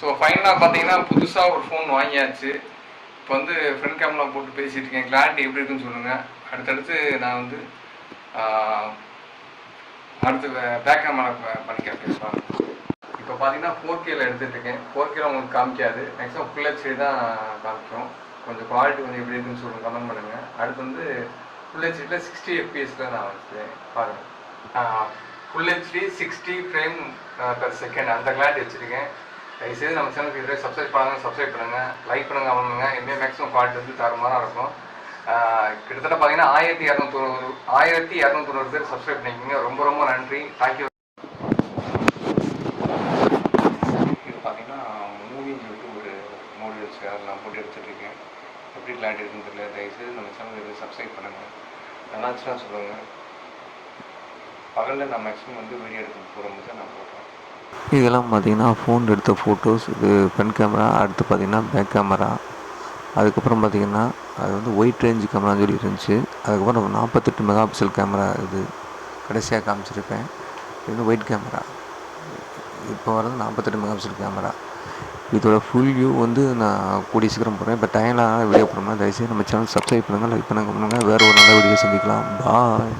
So ஃபைனலாக பார்த்தீங்கன்னா புதுசாக ஒரு ஃபோன் வாங்கியாச்சு. இப்போ வந்து ஃப்ரண்ட் கேமரா போட்டு பேசிகிட்டு இருக்கேன். கிளாரிட்டி எப்படி இருக்குன்னு சொல்லுங்கள் அடுத்தடுத்து நான் வந்து அடுத்து பேக் கேமரா பண்ணிக்கிறேன். பேசுவாங்க இப்போ பார்த்தீங்கன்னா ஃபோர் கேல எடுத்துகிட்ருக்கேன் ஃபோர் கேல உங்களுக்கு காமிக்காது. மேக்ஸிமம் ஃபுல் ஹெச்டி தான் காமிக்கும். கொஞ்சம் குவாலிட்டி கொஞ்சம் எப்படி இருக்குன்னு சொல்லுங்க. கமெண்ட் பண்ணுங்கள் அடுத்து வந்து ஃபுல் ஹெச்டியில் சிக்ஸ்டி எஃபிஎஸில் நான் வச்சுருக்கேன். பாருங்கள் full HD sixty frame per second அந்த கிளாரிட்டி வச்சுருக்கேன். தயவுசெய்து நம்ம சேனலுக்கு இதுவரை சப்ஸ்கிரைப் பண்ணாங்க சப்ஸ்கிரைப் பண்ணுங்கள் லைக் பண்ணுங்கள் பண்ணுங்க இனிமேல் மேக்ஸிமம் குவாலிட்டி வந்து தரமாக இருக்கும். கிட்டத்தட்ட பார்த்தீங்கன்னா ஆயிரத்தி இரநூத்தொண்ணூறு ஆயிரத்தி இரநூத்தொண்ணூறு பேர் சப்ஸ்கிரைப் பண்ணிக்கோங்க. ரொம்ப ரொம்ப நன்றி. தேங்க்யூ இது பார்த்தீங்கன்னா மூவின்னு சொல்லிட்டு ஒரு மோடி வச்சு அதில் நான் போட்டு எடுத்துகிட்ருக்கேன் எப்படி கிளாண்ட் இருக்குன்னு தெரியல. தயவுசெய்து நம்ம சேனலுக்கு சப்ஸ்கிரைப் பண்ணுங்கள் நல்லா சொல்லுங்கள் பகலில் நான் மேக்ஸிமம் வந்து வீடியோ எடுக்க போகும்போது நான் இதெல்லாம் பார்த்தீங்கன்னா ஃபோன் எடுத்த ஃபோட்டோஸ் இது ஃப்ரண்ட் கேமரா அடுத்து பார்த்திங்கன்னா பேக் கேமரா அதுக்கப்புறம் பார்த்திங்கன்னா அது வந்து ஒயிட் ரேஞ்ச் கேமரான்னு சொல்லி இருந்துச்சு. அதுக்கப்புறம் நாற்பத்தெட்டு மெகா பிக்சல் கேமரா இது கடைசியாக காமிச்சிருப்பேன். இது வந்து ஒயிட் கேமரா இப்போ வரது நாற்பத்தெட்டு மெகா பிக்சல் கேமரா இதோட ஃபுல் வியூ வந்து நான் கூடிய சீக்கிரம் போகிறேன் இப்போ டைமில் வீடியோ போகிறோம்னா தயவுசெய்து நம்ம சேனல் சப்ஸ்கிரைப் பண்ணுங்கள் லைக் பண்ணுங்கள் பண்ணுங்கள் வேறு ஒரு நல்ல வீடியோ சந்திக்கலாம். பாய்